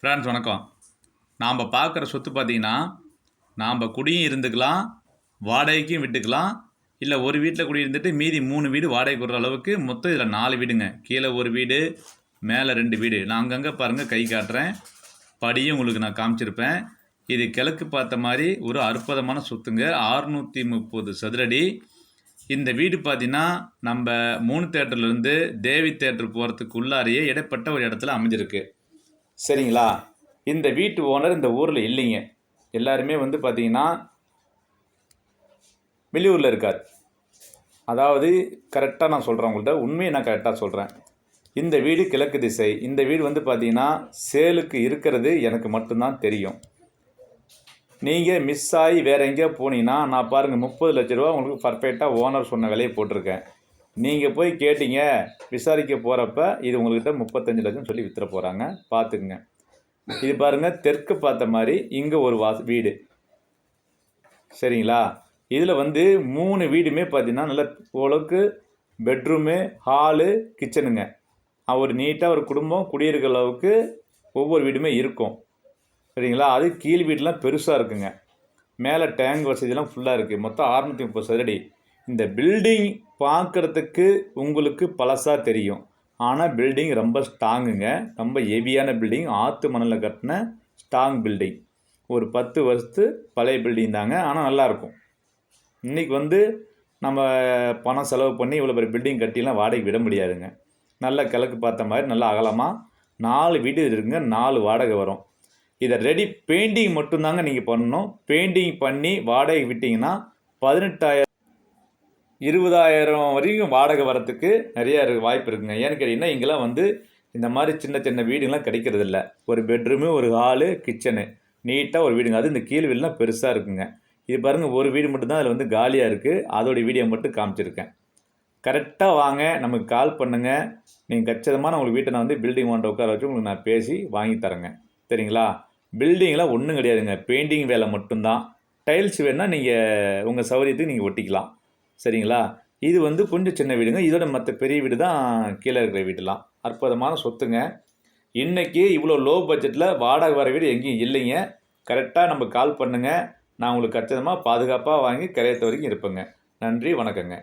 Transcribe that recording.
Friends வணக்கம். நாம் பார்க்குற சொத்து பார்த்தீங்கன்னா நாம் குடியும் இருந்துக்கலாம் வாடகைக்கும் விட்டுக்கலாம். இல்லை ஒரு வீட்டில் குடியிருந்துட்டு மீதி மூணு வீடு வாடகை கொடுற அளவுக்கு மொத்தம் இதில் நாலு வீடுங்க. கீழே ஒரு வீடு மேலே ரெண்டு வீடு. நான் அங்கங்கே பாருங்கள் கை காட்டுறேன். படியும் உங்களுக்கு நான் காமிச்சிருப்பேன். இது கிழக்கு பார்த்த மாதிரி ஒரு அற்புதமான சொத்துங்க. ஆறுநூற்றி முப்பது சதுரடி. இந்த வீடு பார்த்தீங்கன்னா நம்ம மூணு தேட்டர்லேருந்து தேவி தேட்டர் போகிறதுக்கு உள்ளாரையே இடைப்பட்ட ஒரு இடத்துல அமைஞ்சிருக்கு. சரிங்களா? இந்த வீட்டு ஓனர் இந்த ஊரில் இல்லைங்க. எல்லாருமே வந்து பார்த்தீங்கன்னா வெளியூரில் இருக்கார். அதாவது கரெக்டாக நான் சொல்கிறேன் உங்கள்கிட்ட உண்மையை நான் கரெக்டாக சொல்கிறேன் இந்த வீடு கிழக்கு திசை. இந்த வீடு வந்து பார்த்தீங்கன்னா சேலுக்கு இருக்கிறது எனக்கு மட்டும்தான் தெரியும். நீங்கள் மிஸ் ஆகி வேறு எங்கேயோ போனீங்கன்னா நான் பாருங்கள் முப்பது லட்ச ரூபா உங்களுக்கு பர்ஃபெக்டாக ஓனர் சொன்ன விலையை போட்டிருக்கேன். நீங்கள் போய் கேட்டீங்க விசாரிக்க போகிறப்ப இது உங்கள்கிட்ட முப்பத்தஞ்சு லட்சம் சொல்லி வித்துற போகிறாங்க பார்த்துக்குங்க இது பாருங்கள் தெற்கு பார்த்த மாதிரி இங்கே ஒரு வாஸ் வீடு. சரிங்களா? இதில் வந்து மூணு வீடுமே பார்த்தீங்கன்னா நல்ல ஓரளவுக்கு பெட்ரூமு ஹாலு கிச்சனுங்க ஒரு நீட்டாக ஒரு குடும்பம் குடியிருக்கிற அளவுக்கு ஒவ்வொரு வீடுமே இருக்கும். சரிங்களா? அது கீழ் வீடெலாம் பெருசாக இருக்குங்க. மேலே டேங்க் வசதியெல்லாம் ஃபுல்லாக இருக்குது மொத்தம் அறுநூற்றி முப்பது சதுரடி. இந்த பில்டிங் பார்க்குறதுக்கு உங்களுக்கு பழசாக தெரியும். ஆனால் பில்டிங் ரொம்ப ஸ்ட்ராங்குங்க ரொம்ப ஹெவியான பில்டிங் ஆற்று மணலில் கட்டின ஸ்ட்ராங் பில்டிங் ஒரு பத்து வருஷத்து பழைய பில்டிங் தாங்க. ஆனால் நல்லாயிருக்கும் இன்றைக்கி வந்து நம்ம பணம் செலவு பண்ணி இவ்வளோ பெரிய பில்டிங் கட்டிலாம் வாடகைக்கு விட முடியாதுங்க. நல்லா கிழக்கு பார்த்த மாதிரி நல்லா அகலமாக நாலு வீடு இருக்குங்க. நாலு வாடகை வரும். இதை ரெடி பெயிண்டிங் மட்டும்தாங்க நீங்கள் பண்ணணும். பெயிண்டிங் பண்ணி வாடகை விட்டிங்கன்னா பதினெட்டாயிரம் இருபதாயிரம் வரைக்கும் வாடகை வரத்துக்கு நிறைய வாய்ப்பு இருக்குங்க. ஏன்னு கேட்டிங்கன்னா இங்கெல்லாம் வந்து இந்த மாதிரி சின்ன சின்ன வீடுங்களாம் கிடைக்கிறதில்ல ஒரு பெட்ரூமு ஒரு ஹாலு கிச்சனு நீட்டாக ஒரு வீடுங்க. அது இந்த கீழ் வீடுலாம் பெருசாக இருக்குங்க. இது பாருங்கள் ஒரு வீடு மட்டும்தான் அதில் வந்து காலியாக இருக்குது அதோட வீடியோ மட்டும் காமிச்சிருக்கேன். கரெக்டாக வாங்க. நமக்கு கால் பண்ணுங்கள் நீங்கள் கச்சிதமான உங்களுக்கு வீட்டை நான் வந்து பில்டிங் வாண்ட உட்கார வச்சு உங்களுக்கு நான் பேசி வாங்கி தரேங்க. சரிங்களா? பில்டிங்லாம் ஒன்றும் கிடையாதுங்க. பெயிண்டிங் வேலை மட்டும்தான். டைல்ஸ் வேணால் நீங்கள் உங்கள் சௌகரியத்துக்கு நீங்கள் ஒட்டிக்கலாம். சரிங்களா? இது வந்து கொஞ்சம் சின்ன வீடுங்க. இதோட மற்ற பெரிய வீடு தான் கீழே இருக்கிற வீடுலாம். அற்புதமான சொத்துங்க. இன்றைக்கி இவ்வளோ லோ பட்ஜெட்டில் வாடகை வர வீடு எங்கேயும் இல்லைங்க. கரெக்டாக நம்ம கால் பண்ணுங்கள் நான் உங்களுக்கு கச்சிதமாக பாதுகாப்பாக வாங்கி கரையத்த வரைக்கும் இருப்பேங்க. நன்றி வணக்கங்க.